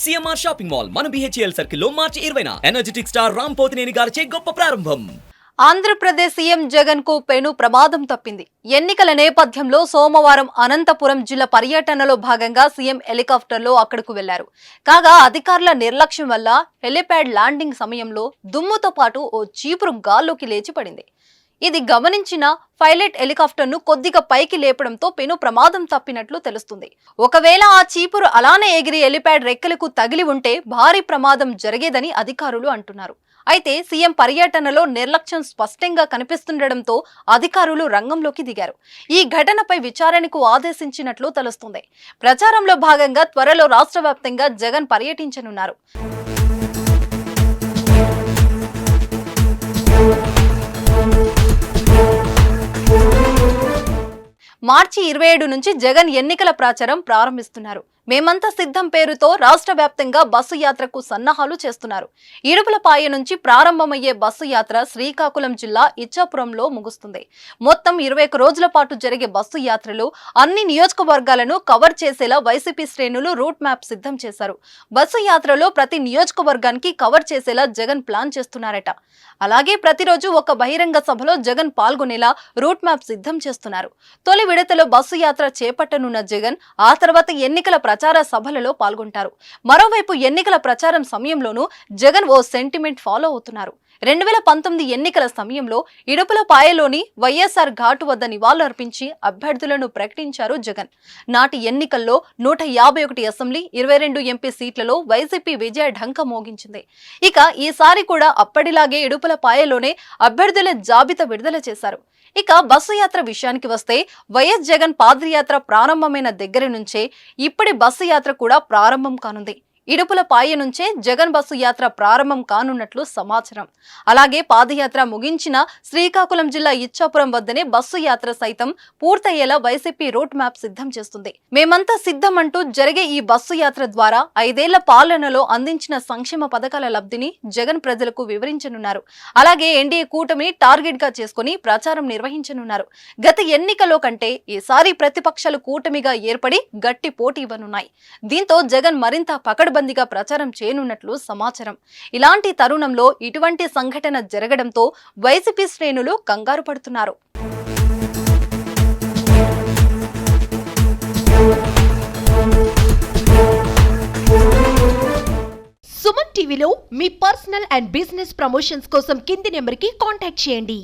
CMR shopping mall మన BHEL సర్కిల్లో మార్చి ఇరవైన. ఎనర్జెటిక్ స్టార్ రామ్ పోతినేని గారిచే గొప్ప ప్రారంభం. ఆంధ్రప్రదేశ్ సీఎం జగన్కు పెను ప్రమాదం తప్పింది. ఎన్నికల నేపథ్యంలో సోమవారం అనంతపురం జిల్లా పర్యటనలో భాగంగా సీఎం హెలికాప్టర్లో అక్కడకు వెళ్ళారు. కాగా అధికారుల నిర్లక్ష్యం వల్ల హెలిప్యాడ్ ల్యాండింగ్ సమయంలో దుమ్ముతో పాటు ఓ చీపురు గాల్లోకి లేచి పడింది. ఇది గమనించిన పైలట్ హెలికాప్టర్ను కొద్దిగా పైకి లేపడంతో పెను ప్రమాదం తప్పినట్లు తెలుస్తుంది. ఒకవేళ ఆ చీపురు అలానే ఎగిరి హెలిప్యాడ్ రెక్కలకు తగిలి ఉంటే భారీ ప్రమాదం జరిగేదని అధికారులు అంటున్నారు. అయితే సీఎం పర్యటనలో నిర్లక్ష్యం స్పష్టంగా కనిపిస్తుండటంతో అధికారులు రంగంలోకి దిగారు. ఈ ఘటనపై విచారణకు ఆదేశించినట్లు తెలుస్తుంది. ప్రచారంలో భాగంగా త్వరలో రాష్ట్ర జగన్ పర్యటించనున్నారు. మార్చి ఇరవై ఏడు నుంచి జగన్ ఎన్నికల ప్రచారం ప్రారంభిస్తున్నారు. మేమంతా సిద్ధం పేరుతో రాష్ట్ర వ్యాప్తంగా బస్సు యాత్రకు సన్నాహాలు చేస్తున్నారు. ఇడుపులపాయ నుంచి ప్రారంభమయ్యే బస్సు యాత్ర శ్రీకాకుళం జిల్లా ఇచ్చాపురంలో ముగుస్తుంది. మొత్తం ఇరవై రోజుల పాటు జరిగే బస్సు యాత్రలు అన్ని నియోజకవర్గాలను కవర్ చేసేలా వైసీపీ శ్రేణులు రూట్ మ్యాప్ సిద్ధం చేశారు. బస్సు యాత్రలో ప్రతి నియోజకవర్గానికి కవర్ చేసేలా జగన్ ప్లాన్ చేస్తున్నారట. అలాగే ప్రతిరోజు ఒక బహిరంగ సభలో జగన్ పాల్గొనేలా రూట్ మ్యాప్ సిద్ధం చేస్తున్నారు. తొలి విడతలో బస్సు యాత్ర చేపట్టనున్న జగన్ ఆ తర్వాత ఎన్నికల ప్రచార సభలలో పాల్గొంటారు. మరోవైపు ఎన్నికల ప్రచారం సమయంలోనూ జగన్ ఓ సెంటిమెంట్ ఫాలో అవుతున్నారు. రెండు వేల పంతొమ్మిది ఎన్నికల సమయంలో ఇడుపులపాయలోని వైఎస్ఆర్ ఘాటు వద్ద నివాళులర్పించి అభ్యర్థులను ప్రకటించారు జగన్. నాటి ఎన్నికల్లో నూట యాభై ఒకటి అసెంబ్లీ ఇరవై రెండు ఎంపీ సీట్లలో వైసీపీ విజయ ఢంక మోగించింది. ఇక ఈసారి కూడా అప్పటిలాగే ఇడుపులపాయలోనే అభ్యర్థుల జాబితా విడుదల చేశారు. ఇక బస్సు యాత్ర విషయానికి వస్తే వైఎస్ జగన్ పాదయాత్ర ప్రారంభమైన దగ్గర నుంచే ఇప్పటి బస్సు యాత్ర కూడా ప్రారంభం కానుంది. ఇడుపుల పాయ నుంచే జగన్ బస్సు యాత్ర ప్రారంభం కానున్నట్లు సమాచారం. అలాగే పాదయాత్ర ముగించిన శ్రీకాకుళం జిల్లా ఇచ్చాపురం వద్దనే బస్సు యాత్ర సైతం పూర్తయ్యేలా వైసీపీ రోడ్ మ్యాప్ సిద్ధం చేస్తుంది. మేమంతా సిద్ధం అంటూ జరిగే ఈ బస్సు యాత్ర ద్వారా ఐదేళ్ళ పాలనలో అందించిన సంక్షేమ పథకాల లబ్ధిని జగన్ ప్రజలకు వివరించనున్నారు. అలాగే ఎన్డీఏ కూటమిని టార్గెట్గా చేసుకుని ప్రచారం నిర్వహించనున్నారు. గత ఎన్నికలో కంటే ఈసారి ప్రతిపక్షాలు కూటమిగా ఏర్పడి గట్టి పోటీ ఇవ్వనున్నాయి. దీంతో జగన్ మరింత పకడ్బందీగా ప్రచారం చేయనున్నట్లు సమాచారం. ఇలాంటి తరుణంలో ఇటువంటి సంఘటన జరగడంతో వైసీపీ శ్రేణులు కంగారు పడుతున్నారు. సుమన్ టీవీలో మీ పర్సనల్ అండ్ బిజినెస్ ప్రమోషన్స్ కోసం కింది నెంబర్కి కాంటాక్ట్ చేయండి.